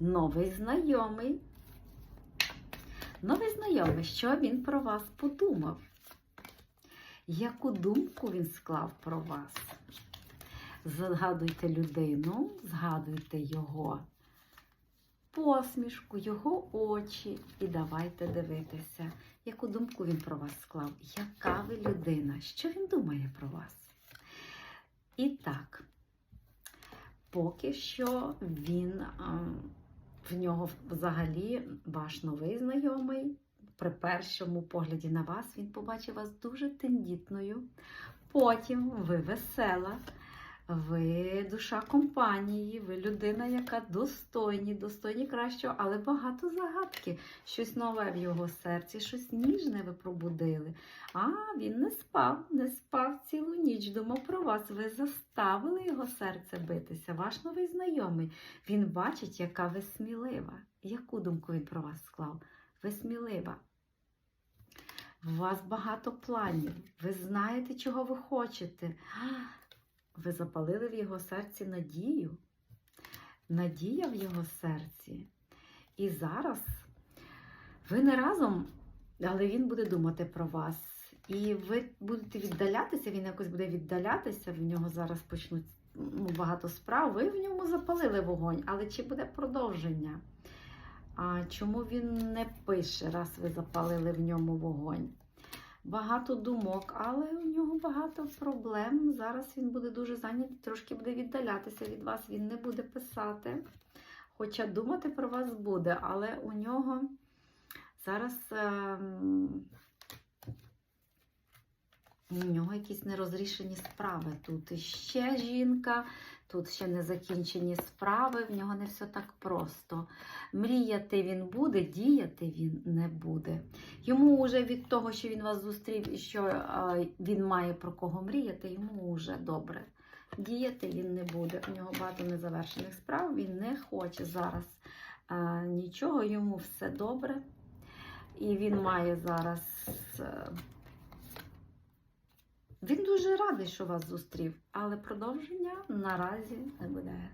новий знайомий. Новий знайомий, що він про вас подумав? Яку думку він склав про вас? Згадуйте людину, згадуйте його посмішку, його очі і давайте дивитися, яку думку він про вас склав, яка ви людина, що він думає про вас. І так, поки що він в нього взагалі ваш новий знайомий. При першому погляді на вас він побачив вас дуже тендітною. Потім ви весела, ви душа компанії, ви людина, яка достойні, достойні кращого, але багато загадки. Щось нове в його серці, щось ніжне ви пробудили. А він не спав, не спав цілу ніч. Думав про вас. Ви заставили його серце битися. Ваш новий знайомий. Він бачить, яка ви смілива. Яку думку він про вас склав? Ви смілива. У вас багато планів. Ви знаєте, чого ви хочете. Ви запалили в його серці надію. Надія в його серці. І зараз ви не разом, але він буде думати про вас. І ви будете віддалятися, він якось буде віддалятися, в нього зараз почнуть ну, багато справ. Ви в ньому запалили вогонь, але чи буде продовження? А чому він не пише, раз ви запалили в ньому вогонь? Багато думок, але у нього багато проблем. Зараз він буде дуже зайнятий, трошки буде віддалятися від вас, він не буде писати. Хоча думати про вас буде, але у нього зараз ем, у нього якісь нерозрішені справи. Тут ще жінка, тут ще не закінчені справи, в нього не все так просто. Мріяти він буде, діяти він не буде. Йому вже від того, що він вас зустрів і що він має про кого мріяти, йому вже добре. Діяти він не буде. У нього багато незавершених справ, він не хоче зараз а, нічого, йому все добре. І він має зараз. е, Він дуже радий, що вас зустрів, але продовження наразі не буде.